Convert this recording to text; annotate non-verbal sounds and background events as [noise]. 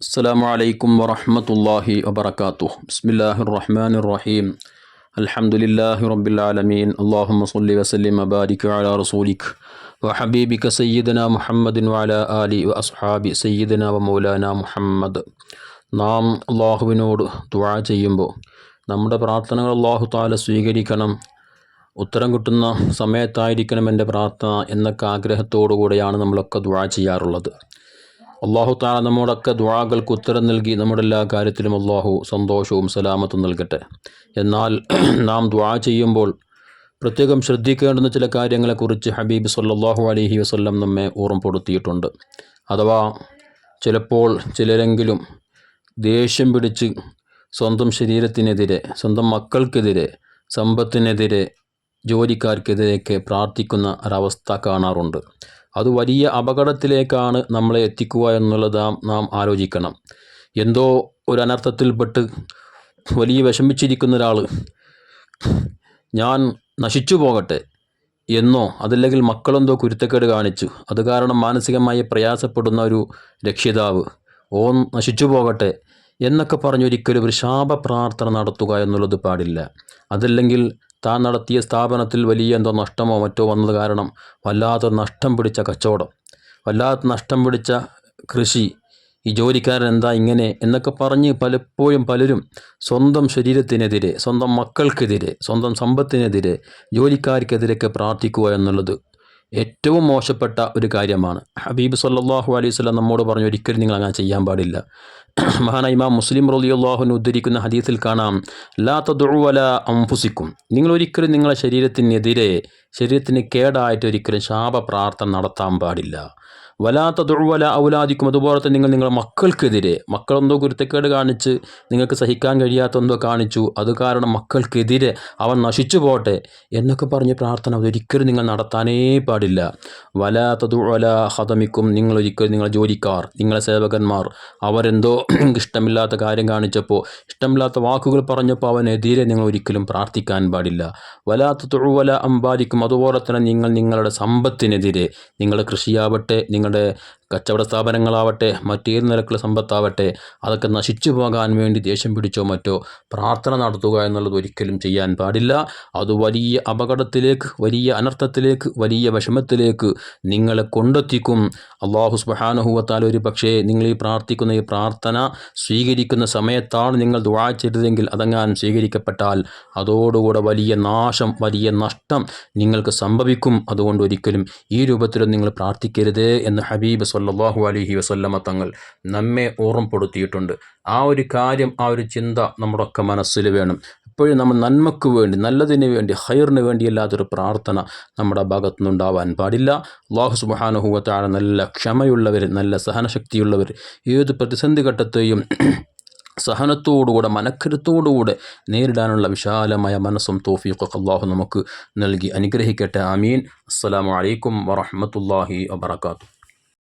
السلام عليكم ورحمة الله وبركاته بسم الله الرحمن الرحيم الحمد لله رب العالمين اللهم صل وسلم وبارك على رسولك وحبيبك سيدنا محمد وعلى آله وأصحاب سيدنا ومولانا മുഹമ്മദ് നാം അള്ളാഹുവിനോട് ദുആ ചെയ്യുമ്പോൾ നമ്മുടെ പ്രാർത്ഥനകൾ അള്ളാഹു താല സ്വീകരിക്കണം ഉത്തരം കിട്ടുന്ന സമയത്തായിരിക്കണം എൻ്റെ പ്രാർത്ഥന എന്നൊക്കെ ആഗ്രഹത്തോടു കൂടെയാണ് നമ്മളൊക്കെ ദുആ ചെയ്യാറുള്ളത് അള്ളാഹു താല നമ്മോടൊക്കെ ദ്വാകൾക്ക് ഉത്തരം നൽകി നമ്മുടെ എല്ലാ കാര്യത്തിലും അള്ളാഹു സന്തോഷവും സലാമത്തും നൽകട്ടെ. എന്നാൽ [clears throat] നാം ദ്വാ ചെയ്യുമ്പോൾ പ്രത്യേകം ശ്രദ്ധിക്കേണ്ടുന്ന ചില കാര്യങ്ങളെക്കുറിച്ച് ഹബീബ് സല്ലാഹു അലഹി വസ്ല്ലം നമ്മെ ഓർമ്മപ്പെടുത്തിയിട്ടുണ്ട്. അഥവാ ചിലപ്പോൾ ചിലരെങ്കിലും ദേഷ്യം പിടിച്ച് സ്വന്തം ശരീരത്തിനെതിരെ സ്വന്തം മക്കൾക്കെതിരെ സമ്പത്തിനെതിരെ ജോലിക്കാർക്കെതിരെയൊക്കെ പ്രാർത്ഥിക്കുന്ന ഒരവസ്ഥ കാണാറുണ്ട്. അത് വലിയ അപകടത്തിലേക്കാണ് നമ്മളെ എത്തിക്കുക എന്നുള്ളത് നാം ആലോചിക്കണം. എന്തോ ഒരു അനർത്ഥത്തിൽപ്പെട്ട് വലിയ വിഷമിച്ചിരിക്കുന്ന ഒരാൾ ഞാൻ നശിച്ചു പോകട്ടെ എന്നോ അതല്ലെങ്കിൽ മക്കളെന്തോ കുരുത്തക്കേട് കാണിച്ചു. അത് കാരണം മാനസികമായി പ്രയാസപ്പെടുന്ന ഒരു രക്ഷിതാവ് ഓ നശിച്ചു പോകട്ടെ എന്നൊക്കെ പറഞ്ഞൊരിക്കലും ഒരു ശാപ പ്രാർത്ഥന നടത്തുക എന്നുള്ളത് പാടില്ല. അതല്ലെങ്കിൽ താൻ നടത്തിയ സ്ഥാപനത്തിൽ വലിയ എന്തോ നഷ്ടമോ മറ്റോ വന്നത് കാരണം വല്ലാത്ത നഷ്ടം പിടിച്ച കച്ചവടം വല്ലാത്ത നഷ്ടം പിടിച്ച കൃഷി ഈ ജോലിക്കാരൻ എന്താ ഇങ്ങനെ എന്നൊക്കെ പറഞ്ഞ് പലപ്പോഴും പലരും സ്വന്തം ശരീരത്തിനെതിരെ സ്വന്തം മക്കൾക്കെതിരെ സ്വന്തം സമ്പത്തിനെതിരെ ജോലിക്കാർക്കെതിരെയൊക്കെ പ്രാർത്ഥിക്കുക എന്നുള്ളത് ഏറ്റവും മോശപ്പെട്ട ഒരു കാര്യമാണ്. ഹബീബ് സല്ലാഹു അലൈഹി സ്വലം നമ്മോട് പറഞ്ഞു ഒരിക്കലും നിങ്ങൾ അങ്ങനെ ചെയ്യാൻ പാടില്ല. [clears throat] മഹാന ഇമാം മുസ്ലിം റലിയുള്ളാഹുവിന് ഉദ്ധരിക്കുന്ന ഹദീസിൽ കാണാം ലാ തദുവല അംഫുസിക്കും നിങ്ങൾ ഒരിക്കലും നിങ്ങളുടെ ശരീരത്തിനെതിരെ ശരീരത്തിന് കേടായിട്ട് ഒരിക്കലും ശാപ പ്രാർത്ഥന നടത്താൻ പാടില്ല. വലാത്ത തൊഴുവല ഔലാദിക്കും. അതുപോലെ തന്നെ നിങ്ങൾ നിങ്ങളുടെ മക്കൾക്കെതിരെ മക്കളെന്തോ കുരുത്തക്കേട് കാണിച്ച് നിങ്ങൾക്ക് സഹിക്കാൻ കഴിയാത്ത എന്തോ കാണിച്ചു. അത് കാരണം മക്കൾക്കെതിരെ അവൻ നശിച്ചു പോട്ടെ എന്നൊക്കെ പറഞ്ഞ് പ്രാർത്ഥന അതൊരിക്കലും നിങ്ങൾ നടത്താനേ പാടില്ല. വലാത്ത തൊഴുവല ഹതമിക്കും നിങ്ങൾ ഒരിക്കലും നിങ്ങളെ ജോലിക്കാർ നിങ്ങളെ സേവകന്മാർ അവരെന്തോ [clears throat] ഇഷ്ടമില്ലാത്ത കാര്യം കാണിച്ചപ്പോൾ ഇഷ്ടമില്ലാത്ത വാക്കുകൾ പറഞ്ഞപ്പോൾ അവനെതിരെ നിങ്ങൾ ഒരിക്കലും പ്രാർത്ഥിക്കാൻ പാടില്ല. വലാത്ത തൊഴുവല അമ്പാലിക്കും അതുപോലെ തന്നെ നിങ്ങൾ നിങ്ങളുടെ സമ്പത്തിനെതിരെ നിങ്ങളുടെ കൃഷിയാവട്ടെ നിങ്ങളുടെ കച്ചവട സ്ഥാപനങ്ങളാവട്ടെ മറ്റേത് നിരക്കുള്ള സമ്പത്താവട്ടെ അതൊക്കെ നശിച്ചു പോകാൻ വേണ്ടി ദേഷ്യം പിടിച്ചോ മറ്റോ പ്രാർത്ഥന നടത്തുക എന്നുള്ളത് ഒരിക്കലും ചെയ്യാൻ പാടില്ല. അത് വലിയ അപകടത്തിലേക്ക് വലിയ അനർത്ഥത്തിലേക്ക് വലിയ വിഷമത്തിലേക്ക് നിങ്ങളെ കൊണ്ടെത്തിക്കും. അള്ളാഹു സുബാനുഹൂവത്താൽ ഒരു പക്ഷേ നിങ്ങൾ ഈ പ്രാർത്ഥിക്കുന്ന ഈ പ്രാർത്ഥന സ്വീകരിക്കുന്ന സമയത്താണ് നിങ്ങൾ ദുവാ അതങ്ങാൻ സ്വീകരിക്കപ്പെട്ടാൽ അതോടുകൂടെ വലിയ നാശം വലിയ നഷ്ടം നിങ്ങൾക്ക് സംഭവിക്കും. അതുകൊണ്ട് ഒരിക്കലും ഈ രൂപത്തിലും നിങ്ങൾ പ്രാർത്ഥിക്കരുത് എന്ന് ഹബീബ് സല്ലാഹു അലഹി വസല്ലമ തങ്ങൾ നമ്മെ ഓർമ്മപ്പെടുത്തിയിട്ടുണ്ട്. ആ ഒരു കാര്യം ആ ഒരു ചിന്ത നമ്മുടെയൊക്കെ മനസ്സിൽ വേണം. എപ്പോഴും നമ്മൾ നന്മക്ക് വേണ്ടി നല്ലതിന് വേണ്ടി ഹൈറിന് വേണ്ടിയല്ലാത്തൊരു പ്രാർത്ഥന നമ്മുടെ ഭാഗത്തു നിന്നുണ്ടാവാൻ പാടില്ല അള്ളാഹു സുബാനുഹൂവത്താണ് നല്ല ക്ഷമയുള്ളവർ നല്ല സഹനശക്തിയുള്ളവർ ഏത് പ്രതിസന്ധി ഘട്ടത്തെയും സഹനത്തോടുകൂടെ മനക്കരുത്തോടുകൂടെ നേരിടാനുള്ള വിശാലമായ മനസ്സും തോഫീഖൊക്കെ അള്ളാഹു നമുക്ക് നൽകി അനുഗ്രഹിക്കട്ടെ. അമീൻ അസ്സാം വലൈക്കും വറഹമത്തല്ലാഹി വാത്തു